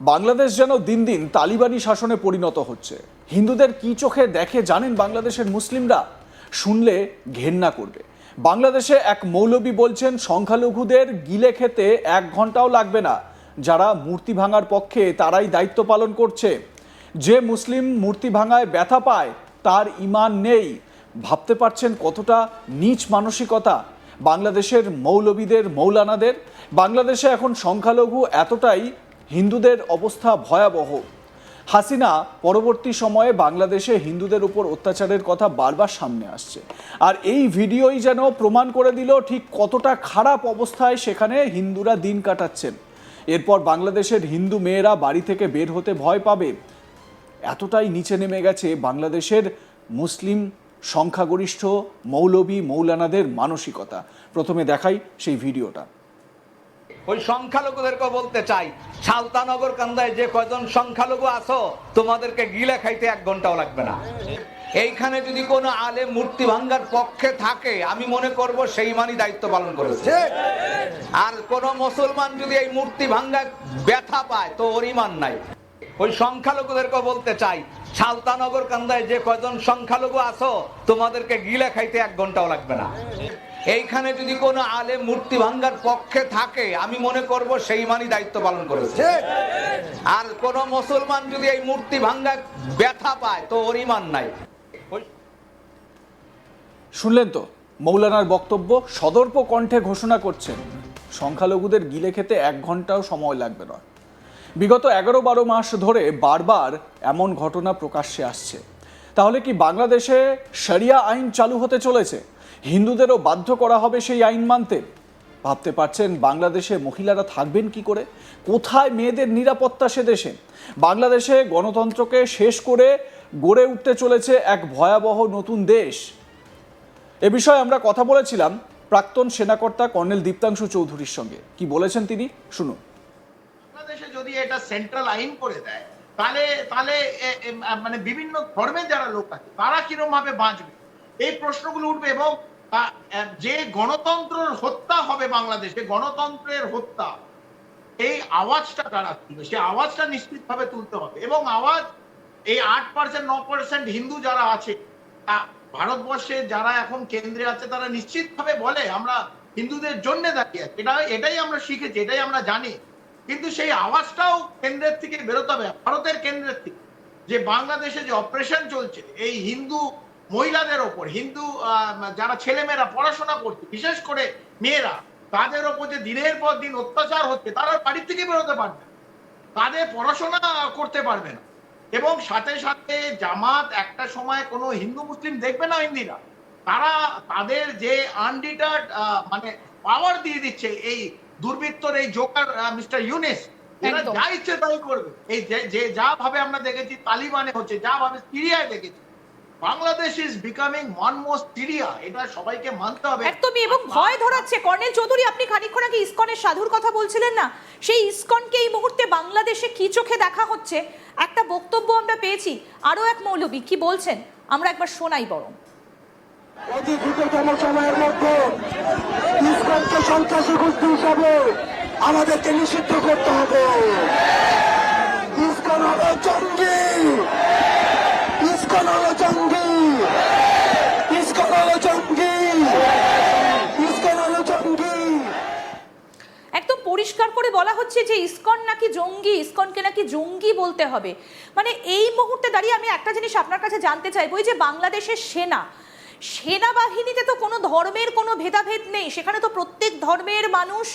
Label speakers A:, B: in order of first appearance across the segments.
A: বাংলাদেশ যেন দিন দিন তালিবানি শাসনে পরিণত হচ্ছে। হিন্দুদের কি চোখে দেখে জানেন বাংলাদেশের মুসলিমরা? শুনলে ঘেন্না করবে। বাংলাদেশে এক মৌলবী বলছেন, সংখ্যালঘুদের গিলে খেতে এক ঘন্টাও লাগবে না। যারা মূর্তি ভাঙার পক্ষে তারাই দায়িত্ব পালন করছে। যে মুসলিম মূর্তি ভাঙায় ব্যথা পায়, তার ইমান নেই। ভাবতে পারছেন কতটা নীচ মানসিকতা? বাংলাদেশের মৌলবীদের, মৌলানাদের? বাংলাদেশে এখন সংখ্যালঘু এতটাই হিন্দুদের অবস্থা ভয়াবহ। হাসিনা পরবর্তী সময়ে বাংলাদেশে হিন্দুদের উপর অত্যাচারের কথা বারবার সামনে আসছে। আর এই ভিডিওই যেন প্রমাণ করে দিল ঠিক কতটা খারাপ অবস্থায় সেখানে হিন্দুরা দিন কাটাচ্ছেন। এরপর বাংলাদেশের হিন্দু মেয়েরা বাড়ি থেকে বের হতে ভয় পাবে। এতটাই নিচে নেমে গেছে বাংলাদেশের মুসলিম সংখ্যাগরিষ্ঠ মৌলবী মৌলানাদের মানসিকতা। প্রথমে দেখাই সেই ভিডিওটা।
B: ওই সংখ্যালঘুদেরকে বলতে চাই। সালতানগর কান্দায় যে কয়জন সংখ্যালঘু আছো তোমাদেরকে গিলে খাইতে এক ঘন্টাও লাগবে না। এইখানে যদি কোনো আলে মূর্তি ভাঙ্গার পক্ষে থাকে আমি মনে করব সেই মানই দায়িত্ব পালন করেছে। আর কোন মুসলমান যদি এই মূর্তি ভাঙ্গা ব্যথা পায় তো ওর ইমান নাই। ওই সংখ্যালঘুদেরকে বলতে চাই সালতানগর কান্দায় যে কয়জন সংখ্যালঘু আছো তোমাদেরকে গিলে খাইতে এক ঘন্টাও লাগবে না। এইখানে যদি কোনো আলে মূর্তি ভাঙ্গার পক্ষে থাকে আমি মনে করব সেই মানই দায়িত্ব পালন করেছে। আর কোন মুসলমান যদি এই মূর্তি ভাঙ্গা ব্যথা পায় তো ওর ইমান নাই।
A: শুনলেন তো মৌলানার বক্তব্য সদর্প কণ্ঠে ঘোষণা করছেন সংখ্যালঘুদের গিলে খেতে এক ঘন্টাও সময় লাগবে না। বিগত এগারো বারো মাস ধরে বারবার এমন ঘটনা প্রকাশ্যে আসছে। তাহলে কি বাংলাদেশে শরিয়া আইন চালু হতে চলেছে? হিন্দুদেরও বাধ্য করা হবে সেই আইন মানতে। ভাবতে পারছেন বাংলাদেশে মহিলারা থাকবেন কি করে? কোথায় মেয়েদের নিরাপত্তা সে দেশে? বাংলাদেশে গণতন্ত্রকে শেষ করে গড়ে উঠতে চলেছে এক ভয়াবহ নতুন দেশ। এ বিষয়ে আমরা কথা বলেছিলাম প্রাক্তন সেনাকর্তা কর্নেল দীপ্তাংশু চৌধুরীর সঙ্গে। কি বলেছেন তিনি? শুনুন।
C: বাংলাদেশে যদি এটা সেন্ট্রাল আইন করে দেয়, তাহলে তাহলে মানে বিভিন্ন ধর্মের যারা লোক আছে, তারা কীরকম ভাবে বাঁচবে? এই প্রশ্নগুলো উঠবে এবং যে গণতন্ত্রের হত্যা হবে বাংলাদেশে, গণতন্ত্রের হত্যা, এই আওয়াজটা তারা তুলবে? সেই আওয়াজটা নিশ্চিতভাবে তুলতে হবে। এবং আওয়াজ, এই আট পার্সেন্ট ন পার্সেন্ট হিন্দু যারা আছে ভারতবর্ষে যারা এখন কেন্দ্রে আছে, তারা নিশ্চিতভাবে বলে, আমরা হিন্দুদের জন্য দাঁড়িয়ে আছি। এটা, এটাই আমরা শিখেছি, এটাই আমরা জানি। কিন্তু সেই আওয়াজটাও কেন্দ্রের থেকে বেরোতে হবে, ভারতের কেন্দ্রের থেকে। যে বাংলাদেশে যে অপারেশন চলছে, এই হিন্দু মহিলাদের ওপর হিন্দু যারা ছেলেমেয়েরা পড়াশোনা করছে বিশেষ করে মেয়েরা তাদের ওপর যে দিনের পর দিন অত্যাচার হচ্ছে তারা বাড়ি থেকে বেরোতে পারবে তাদের পড়াশোনা করতে পারবে না। এবং সাথে সাথে জামাত একটা সময় কোনো হিন্দু মুসলিম দেখবে না হিন্দিরা। তারা তাদের যে আনডিটার্ড মানে পাওয়ার দিয়ে দিচ্ছে এই দুর্বৃত্তর এই জোকার মিস্টার ইউনেস এরা যা ইচ্ছে তাই করবে। এই যে- যে যা ভাবে আমরা দেখেছি তালিবানে হচ্ছে যা ভাবে সিরিয়ায় দেখেছি Bangladesh is becoming one most Syria এটা সবাইকে মানতে হবে।
D: একদমই এবং ভয় ধরাচ্ছে। কর্নেল চৌধুরী আপনি খানিকক্ষণ আগে ইসকনের সাধুর কথা বলছিলেন না? সেই ইসকনকে এই মুহূর্তে বাংলাদেশে কি চোখে দেখা হচ্ছে? একটা বক্তব্য আমরা পেয়েছি। আরও এক মৌলবী কি বলছেন? আমরা একবার শোনাই বরং।
E: অতি দ্রুততম সময়ের মধ্যে ইসলামকে সন্ত্রাসী গোষ্ঠী হিসাবে আমাদেরকে নিষিদ্ধ করতে হবে। ইসকন হলো জঙ্গি। ইসকন হলো জঙ্গি ইসকন হলো জঙ্গি
D: একদম পরিষ্কার করে বলা হচ্ছে যে ইসকন নাকি জঙ্গি, ইসকনকে নাকি জঙ্গি বলতে হবে। মানে এই মুহূর্তে দাঁড়িয়ে আমি একটা জিনিস আপনার কাছে জানতে চাইব, এই যে বাংলাদেশের সেনা। সেনাবাহিনীতে তো কোনো ধর্মের কোনো ভেদাভেদ নেই, সেখানে তো প্রত্যেক ধর্মের মানুষ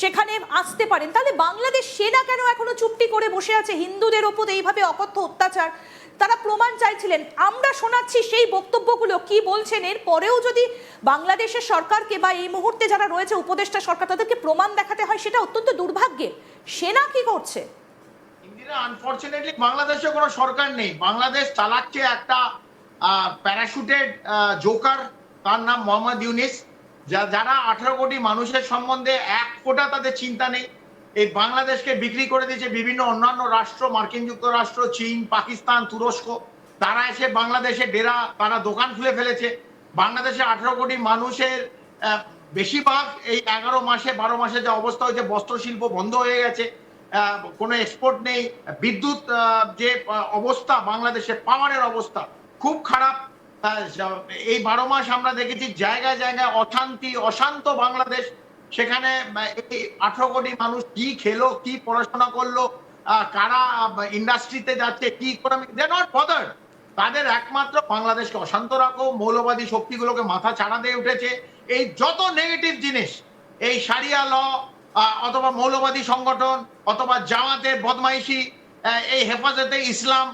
D: সেখানে আসতে পারেন। তাহলে বাংলাদেশ সেনা কেন এখনও চুপটি করে বসে আছে? হিন্দুদের ওপর এইভাবে অকথ্য অত্যাচার। তারা প্রমাণ চাইছিলেন। আমরা শোনাচ্ছি সেই বক্তব্যগুলো। কি বলছেন? এর পরেও যদি বাংলাদেশের সরকারকে বা এই মুহূর্তে যারা রয়েছে উপদেষ্টা সরকার, তাদেরকে প্রমাণ দেখাতে হয়, সেটা অত্যন্ত দুর্ভাগ্যের। সেনা কি করছে?
C: আনফরচুনেটলি বাংলাদেশে কোনো সরকার নেই। বাংলাদেশ চালাচ্ছে একটা প্যারাশুটেড জোকার। তার নাম মোহাম্মদ ইউনিস। যারা আঠারো কোটি মানুষের সম্বন্ধে এক ফোঁটা তাদের চিন্তা নেই। এই বাংলাদেশকে বিক্রি করে দিয়েছে বিভিন্ন অন্যান্য রাষ্ট্র, মার্কিন যুক্তরাষ্ট্র, চীন, পাকিস্তান, তুরস্ক। তারা এসে বাংলাদেশে ডেরা, তারা দোকান খুলে ফেলেছে। বাংলাদেশে আঠারো কোটি মানুষের বেশিরভাগ এই এগারো মাসে, বারো মাসে যে অবস্থা হয়েছে, বস্ত্র শিল্প বন্ধ হয়ে গেছে। কোনো এক্সপোর্ট নেই। বিদ্যুৎ যে অবস্থা বাংলাদেশের পাওয়ারের অবস্থা খুব খারাপ। এই বারো মাস আমরা দেখেছি জায়গায় জায়গায় অশান্তি, অশান্ত বাংলাদেশ। সেখানে এই আঠারো কোটি মানুষ কি খেলো, কি পড়াশোনা করল কারা ইন্ডাস্ট্রিতে যাচ্ছে, কি দে নট বদার্ড তাদের একমাত্র বাংলাদেশকে অশান্ত রাখো, মৌলবাদী শক্তিগুলোকে মাথা চাড়া দিয়ে উঠেছে। এই যত নেগেটিভ জিনিস, এই সারিয়া ল অথবা মৌলবাদী সংগঠন, অথবা জামাতের বদমাইশি এই হেফাজতে ইসলাম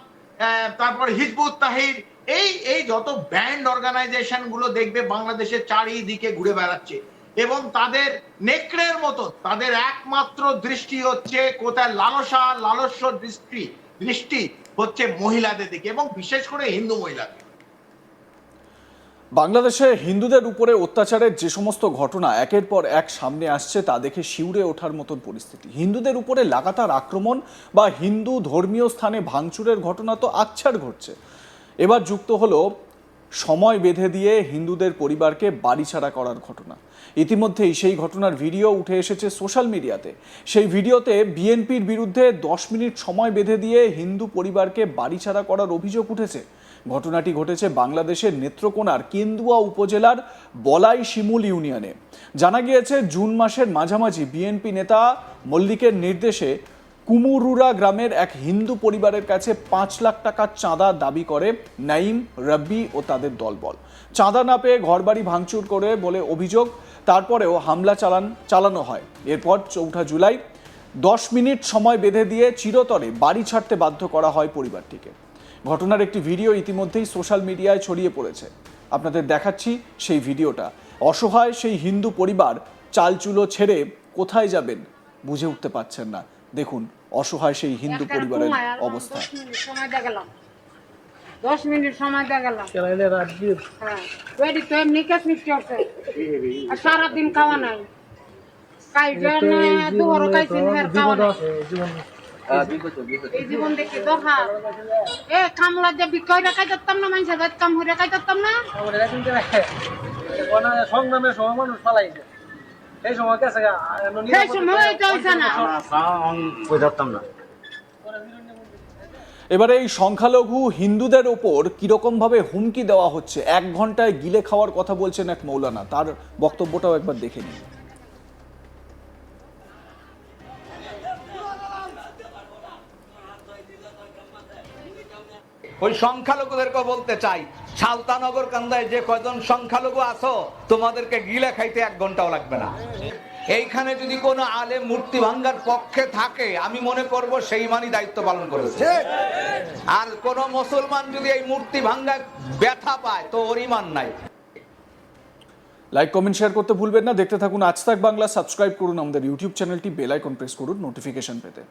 C: তারপর হিজবুত তাহির, এই এই যত ব্যান্ড অর্গানাইজেশনগুলো দেখবে, বাংলাদেশের চারিদিকে ঘুরে বেড়াচ্ছে। এবং তাদের নেকড়ের মতো, তাদের একমাত্র দৃষ্টি হচ্ছে কোথায়? লালসা, লালস্য দৃষ্টি দৃষ্টি হচ্ছে মহিলাদের দিকে এবং বিশেষ করে হিন্দু মহিলাদের।
A: বাংলাদেশে হিন্দুদের উপরে অত্যাচারের যে সমস্ত ঘটনা একের পর এক সামনে আসছে, তা দেখে শিউরে ওঠার মতন পরিস্থিতি। হিন্দুদের উপরে লাগাতার আক্রমণ বা হিন্দু ধর্মীয় স্থানে ভাঙচুরের ঘটনা তো আকছার ঘটছে। এবার যুক্ত হলো সময় বেঁধে দিয়ে হিন্দুদের পরিবারকে বাড়িছাড়া করার ঘটনা। ইতিমধ্যেই সেই ঘটনার ভিডিও উঠে এসেছে সোশ্যাল মিডিয়াতে। সেই ভিডিওতে বিএনপির বিরুদ্ধে দশ মিনিট সময় বেঁধে দিয়ে হিন্দু পরিবারকে বাড়িছাড়া করার অভিযোগ উঠেছে। ঘটনাটি ঘটেছে বাংলাদেশের নেত্রকোনার কেন্দুয়া উপজেলার বলাই শিমুল ইউনিয়নে। জানা গিয়েছে, জুন মাসের মাঝামাঝি বিএনপি নেতা মল্লিকের নির্দেশে কুমুরুরা গ্রামের এক হিন্দু পরিবারের কাছে পাঁচ লাখ টাকা চাঁদা দাবি করে নাইম রব্বি ও তাদের দলবল। চাঁদা না পেয়ে ঘরবাড়ি ভাঙচুর করে বলে অভিযোগ তারপরেও হামলা চালান চালানো হয়। এরপর চৌঠা জুলাই দশ মিনিট সময় বেঁধে দিয়ে চিরতরে বাড়ি ছাড়তে বাধ্য করা হয় পরিবারটিকে। ঘটনার একটি ভিডিও ইতিমধ্যেই সোশ্যাল মিডিয়ায় ছড়িয়ে পড়েছে। আপনাদের দেখাচ্ছি সেই ভিডিওটা। অসহায় সেই হিন্দু পরিবার চালচুলো ছেড়ে কোথায় যাবেন বুঝে উঠতে পারছেন না। দেখুন অসহায় সেই হিন্দু পরিবারের অবস্থা।
F: দশ মিনিট সময় দিয়ে গেলাম হ্যাঁ ওইটি তো এমনি কেস মিষ্টি হচ্ছে আর সারাদিন খাওয়া নাই খাইছেন হের খাওয়া নাই এই জীবন দেখি দোহা এ কামলা যে বিকয় রেখাই করতাম না মানুষের বাদ কাম হয়ে রেখাই করতাম না
G: মানুষ সেই সময় আর এমন
F: সেই সময় না
A: এবারে এই সংখ্যালঘু হিন্দুদের ওপর কীরকম ভাবে হুমকি দেওয়া হচ্ছে? এক ঘন্টায় গিলে খাওয়ার কথা বলছেন এক মৌলানা। তার বক্তব্যটাও একবার দেখে নিন।
B: ওই সংখ্যালঘুদেরকে বলতে চাই, সালতানগর কান্দায় যে কয়জন সংখ্যালঘু আছো, তোমাদেরকে গিলে খাইতে এক ঘন্টাও লাগবে না। এইখানে যদি কোনো আলে মূর্তি ভাঙ্গার পক্ষে থাকে আমি মনে করব সেই মানই দায়িত্ব পালন করেছে। আর কোন মুসলমান যদি এই মূর্তি ভাঙ্গা ব্যথা পায় তো ওর ইমান নাই।
A: লাইক কমেন্ট শেয়ার করতে ভুলবেন না। দেখতে থাকুন আজ তাক বাংলা। সাবস্ক্রাইব করুন আমাদের ইউটিউব চ্যানেলটি বেল আইকন প্রেস করুন। নোটিফিকেশন পেতে।